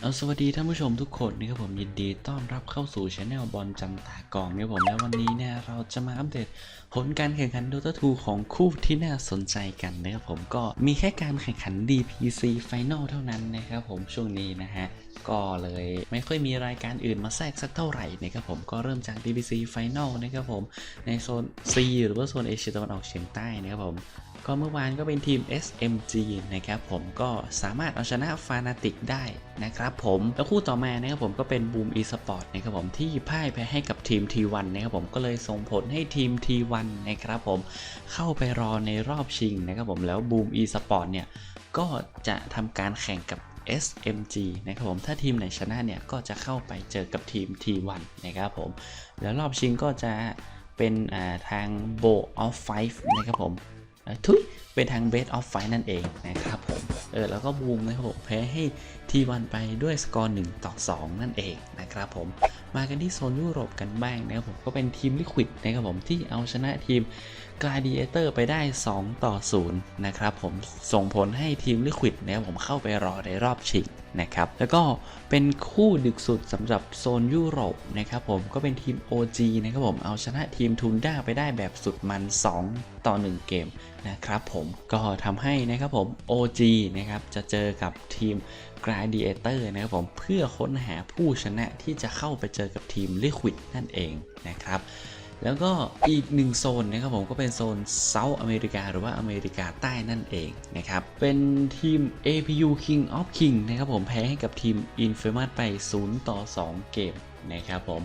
เอาสวัสดีท่านผู้ชมทุกคนนะครับผมยินดีต้อนรับเข้าสู่ช anel บอลจันตากองนะครับผมและวันนี้เนี่ยเราจะมาอัปเดตผลการแข่งขัน Dota 2ของคู่ที่น่าสนใจกันนะครับผมก็มีแค่การแข่งขัน DPC Final เท่านั้นนะครับผมช่วงนี้นะฮะก็เลยไม่ค่อยมีรายการอื่นมาแทรกสักเท่าไหร่นะครับผมก็เริ่มจาก DPC Final นะครับผมในโซน C หรือว่าโซนเอเชียตะวันออกเฉียงใต้นะครับผม ก็เมื่อวานก็เป็นทีม SMG นะครับผมก็สามารถเอาชนะฟานาติกได้นะครับผมแล้วคู่ต่อมานะครับผมก็เป็น Boom Esport นะครับผมที่พ่ายแพ้ให้กับทีม T1 นะครับผมก็เลยส่งผลให้ทีม T1 นะครับผมเข้าไปรอในรอบชิงนะครับผมแล้ว Boom Esport เนี่ยก็จะทำการแข่งกับ SMG นะครับผม ถ้าทีมไหนชนะเนี่ย ก็จะเข้าไปเจอกับทีม T1 นะครับผม แล้วรอบชิงก็จะเป็นทาง Bow of Five นะครับผม ทุยเป็นทาง Best of Fight นั่นเองนะครับผม เออแล้วก็บูมนะครับผมแพ้ให้ทีวันไปด้วยสกอร์1ต่อ2 นั่นเองนะครับผม มากันที่โซนยุโรปกันบ้างนะครับผมก็เป็นทีม Liquid นะครับผมที่เอาชนะทีม Gladiator ไปได้ 2 ต่อ 0 นะครับผมส่งผลให้ทีม Liquid นะครับผมเข้าไปรอในรอบชิงนะครับแล้วก็เป็นคู่ดึกสุดสำหรับโซนยุโรปนะครับผมก็เป็นทีม OG นะครับผมเอาชนะทีมทุนด้าไปได้แบบสุดมัน 2 ต่อ 1 เกมนะครับผมก็ทำให้นะครับผม OG นะครับจะเจอกับทีม Gladiator นะครับผมเพื่อค้นหาผู้ชนะที่จะเข้าไปเจอกับทีม Liquid นั่นเองนะครับแล้วก็อีกหนึ่งโซนนะครับผมก็เป็นโซนเซาท์อเมริกาหรือว่าอเมริกาใต้นั่นเองนะครับ เป็นทีม APU King of King นะครับผมแพ้ให้กับทีม Infamous ไป 0 ต่อ 2 เกมนะครับผม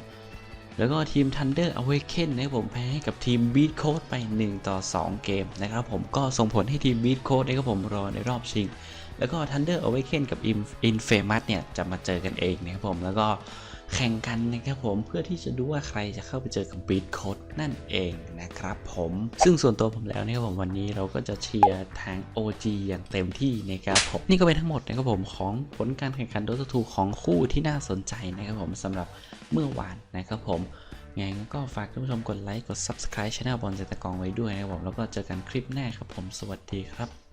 แล้วก็ทีม Thunder Awaken นะครับผมแพ้ให้กับทีม Beat Code ไป 1 ต่อ 2 เกมนะครับผมก็ส่งผลให้ทีม Beat Code นะครับผมรอในรอบชิง แล้วก็ Thunder Awaken กับ Infamous เนี่ย จะมาเจอกันเองนะครับผมแล้วก็แข่งกันนะครับผมเพื่อที่จะดูว่าใครจะเข้าไปเจอกับ Beat Code นั่นเองนะครับผมซึ่งส่วนตัวผมแล้วเนี่ยผมวันนี้เราก็จะเชียร์ทาง OG อย่างเต็มที่นะครับผมนี่ก็เป็นทั้งหมดนะครับผมของผลการแข่งขัน Dota 2ของคู่ที่น่าสนใจนะครับผมสำหรับเมื่อวานนะครับผมยังไงก็ฝากท่านผู้ชมกดไลค์กด Subscribe Channel บอลเจตกองไว้ด้วยนะครับผมแล้วก็เจอกันคลิปหน้าครับผมสวัสดีครับ